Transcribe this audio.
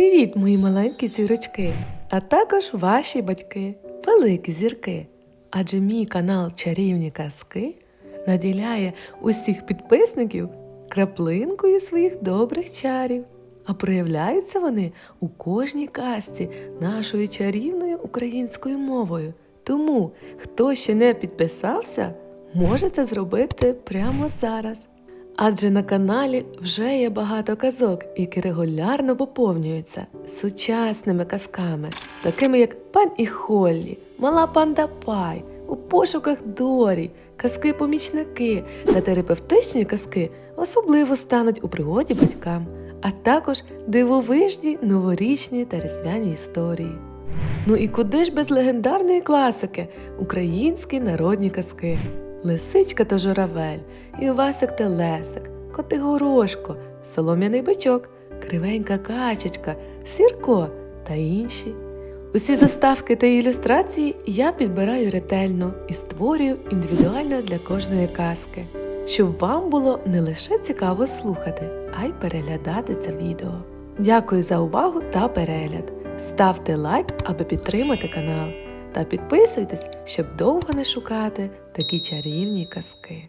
Привіт, мої маленькі зірочки, а також ваші батьки, великі зірки. Адже мій канал Чарівні казки наділяє усіх підписників краплинкою своїх добрих чарів. А проявляються вони у кожній казці нашою чарівною українською мовою. Тому, хто ще не підписався, може це зробити прямо зараз. Адже на каналі вже є багато казок, які регулярно поповнюються сучасними казками, такими як Пан і Холлі, Мала Панда Пай, У пошуках Дорі, казки-помічники та терапевтичні казки особливо стануть у пригоді батькам, а також дивовижні новорічні та різдвяні історії. Ну і куди ж без легендарної класики українські народні казки? Лисичка та журавель, Івасик та Лесик, Котигорошко, Солом'яний бичок, Кривенька качечка, Сірко та інші. Усі заставки та ілюстрації я підбираю ретельно і створюю індивідуально для кожної казки, щоб вам було не лише цікаво слухати, а й переглядати це відео. Дякую за увагу та перегляд. Ставте лайк, аби підтримати канал. Та підписуйтесь, щоб довго не шукати такі чарівні казки.